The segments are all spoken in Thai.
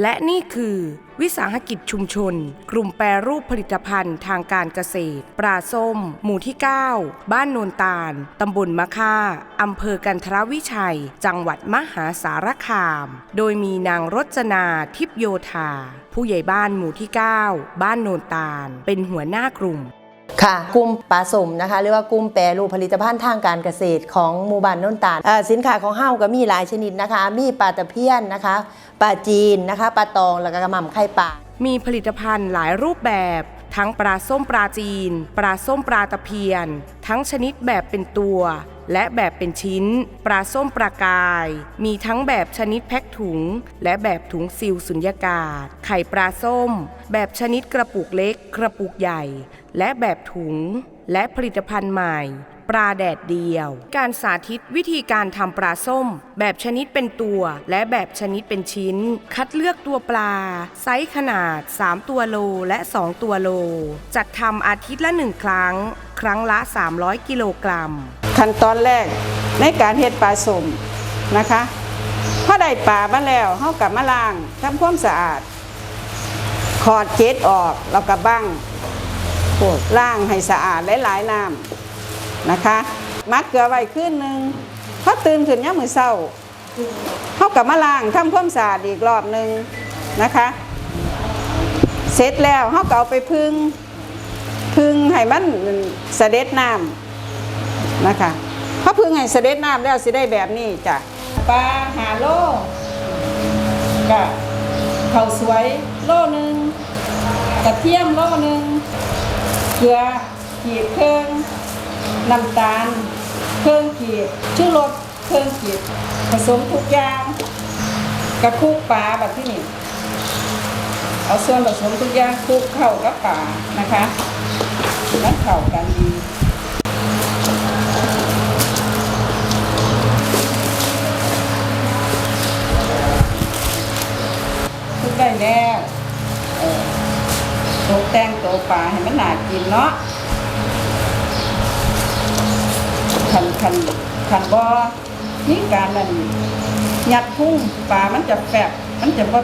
และนี่คือวิสาหกิจชุมชน กลุ่มแปรรูปผลิตภัณฑ์ทางการเกษตร ปลาส้ม หมู่ที่ 9 บ้านโนนตาล ตำบลมะค่า อำเภอกันทรวิชัย จังหวัดมหาสารคาม โดยมีนางรจนาทิพโยธา ผู้ใหญ่บ้านหมู่ที่ 9 บ้านโนนตาล เป็นหัวหน้ากลุ่ม ค่ะกลุ่มปลาสมนะคะหรือว่ากลุ่มแปรรูปผลิตภัณฑ์ทางการเกษตรของหมู่บ้านน้นตาลสินค้าของเฮาก็มีหลายชนิดนะคะ มีปลาตะเพียนนะคะปลาจีนนะคะปลาตองแล้วก็กระหม่ำไข่ปลามีผลิตภัณฑ์หลายรูปแบบ ทั้งปลาส้มปลาจีน ปลาส้มปลาตะเพียน ทั้งชนิดแบบเป็นตัว และแบบเป็นชิ้น ปลาส้มปลากาย มีทั้งแบบชนิดแพ็คถุง และแบบถุงซิลสุญญากาศ ไข่ปลาส้ม แบบชนิดกระปุกเล็ก กระปุกใหญ่ และแบบถุง และผลิตภัณฑ์ใหม่ปลาแดดเดียว การสาธิตวิธีการทำปลาส้ม แบบชนิดเป็นตัว และแบบชนิดเป็นชิ้น คัดเลือกตัวปลา ไซส์ขนาด 3 ตัวโลและ 2 ตัวโล จัดทำอาทิตย์ละ 1 ครั้ง ครั้งละ 300 กิโลกรัม ขั้นตอนแรกในการเฮ็ดปลาสมนะคะพอได้ปลามาแล้วเฮากลับมาล้างทำความสะอาดขอดเกล็ดออกแล้วก็บั้งล้างให้สะอาดหลายๆน้ำนะคะมักเกลือไว้คืนหนึงพอตื่นขึ้นยามมื้อเช้าเฮากับมาล้างทำความสะอาดอีกรอบหนึงนะคะ เสร็จแล้วเฮาก็เอาไปพึ่ง พึ่งให้มันเสด็จน้ำนะคะพระพึ่งให้เสด็จน้ำแล้วสิได้แบบนี้จ้ะปลาหาโลกะข้าวสวยโลหนึ่งกระเทียมโลหนึ่งเกลือขีดเครื่องน้ำตาลเครื่องขีดชื่อรสเครื่องขีดผสมทุกอย่างกระคุกปลาแบบที่นี่เอาส่วนผสมทุกอย่างคลุกเข้ากับปลานะคะ มันเข้ากันดีทุกได้แล้วตกแต่งตัวปลาให้มันน่ากินเนาะขันขันขันบอนี่การนั่นยัดพุ่งปลามันจะแฝบมันจะบ่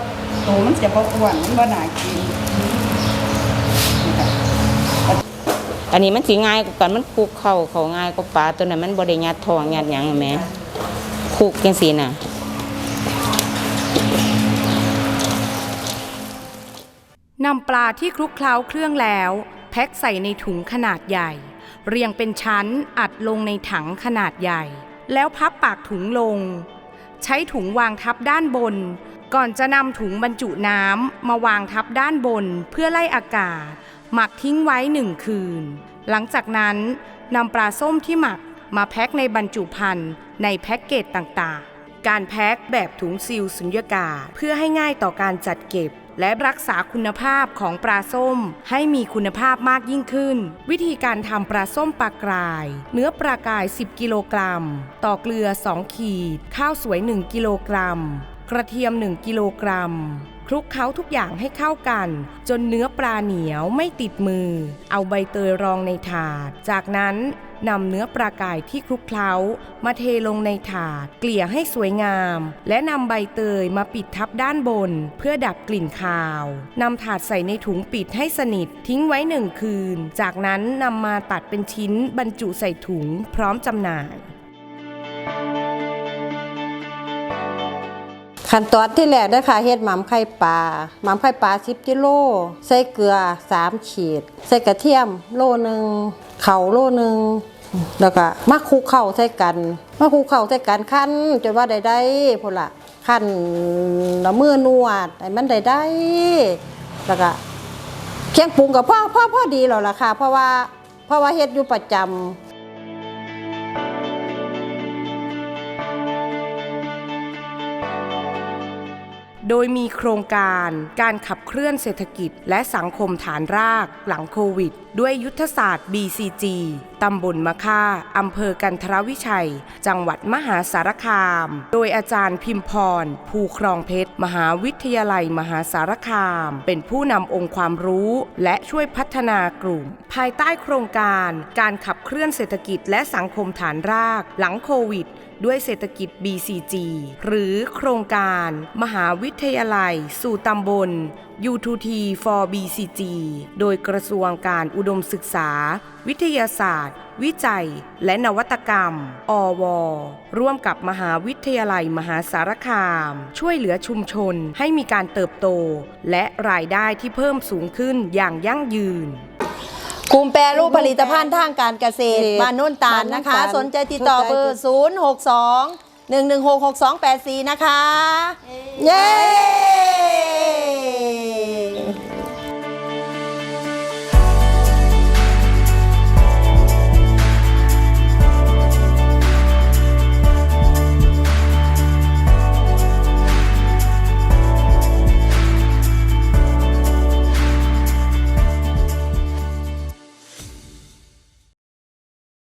ตัวมันจะบ่อ้วนมันบ่น่ากิน อันนี้มันสิง่ายกว่ากันมันคลุกเข้าเขาง่ายกว่าปลาตัวนั้นมันบ่ได้ยัดทองยัดหยังแหม่คลุกจังซี่น่ะนำปลาที่คลุกเคล้าเครื่องแล้ว แพ็คใส่ในถุงขนาดใหญ่ เรียงเป็นชั้นอัดลงในถังขนาดใหญ่ แล้วพับปากถุงลง ใช้ถุงวางทับด้านบน ก่อนจะนำถุงบรรจุน้ำมาวางทับด้านบนเพื่อไล่อากาศ หมักทิ้งไว้หนึ่งคืน หลังจากนั้นนำปลาส้มที่หมักมาแพ็คในบรรจุภัณฑ์ในแพ็กเกจต่างๆ การแพ็คแบบถุงซีลสุญญากาศเพื่อให้ง่ายต่อการจัดเก็บ และรักษาคุณภาพของปลาส้มให้มีคุณภาพมากยิ่งขึ้น วิธีการทำปลาส้มปลากราย เนื้อปลากราย 10 กิโลกรัม ต่อเกลือ 2 ขีด ข้าวสวย 1 กิโลกรัม กระเทียม 1 กิโลกรัม คลุกเคล้าทุกอย่างให้เข้ากัน จนเนื้อปลาเหนียวไม่ติดมือ เอาใบเตยรองในถาด จากนั้นนำเนื้อปลาไกายที่คลุกเคล้า มาเทลงในถาด เกลี่ยให้สวยงาม และนำใบเตยมาปิดทับด้านบน เพื่อดับกลิ่นคาวนำถาดใส่ในถุงปิดให้สนิท ทิ้งไว้หนึ่งคืน จากนั้นนำมาตัดเป็นชิ้นบรรจุใส่ถุงพร้อมจำหน่าย ขั้นตอนที่แรกนะคะเฮ็ดหม่ำไข่ปลาหม่ำไข่ปลา10กิโลใส่เกลือ3ขีด ใส่กระเทียมโลหนึงเข่าโลหนึงแล้วก็มาคลุกเข้าใส่กันมาคลุกเข้าใส่กันคั่นจนว่าได้ได้พุ่นละคั่นแล้วมือนวดให้มันได้ได้แล้วก็เคียงปรุงกับพ่อพ่อพ่อดีแล้วล่ะค่ะ เพราะว่าเพราะว่าเฮ็ดอยู่ประจำ โดยมีโครงการการขับเคลื่อนเศรษฐกิจ และสังคมฐานรากหลังโควิด ด้วยยุทธศาสตร์ BCG ตำบลมะค่าอำเภอกันทรวิชัย จังหวัดมหาสารคาม โดยอาจารย์พิมพร ภูครองเพชร มหาวิทยาลัยมหาสารคาม เป็นผู้นำองค์ความรู้และช่วยพัฒนากลุ่ม ภายใต้โครงการการขับเคลื่อนเศรษฐกิจและสังคมฐานราก หลังโควิด ด้วยเศรษฐกิจ BCG หรือโครงการมหาวิทยาลัย สู่ตำบล U2T for BCG โดยกระทรวงการอุดมศึกษา วิทยาศาสตร์ วิจัย และนวัตกรรม อว ร่วมกับมหาวิทยาลัยมหาสารคาม ช่วยเหลือชุมชนให้มีการเติบโต และรายได้ที่เพิ่มสูงขึ้นอย่างยั่งยืน กลุ่มแปรรูปผลิตภัณฑ์ทางการเกษตรเกษตรบ้านโน่นตาลนะคะบ้านโน่นตาลสนใจติดต่อเบอร์ 0 6 2 1 1 6 6 2 8 4 นะคะ เย้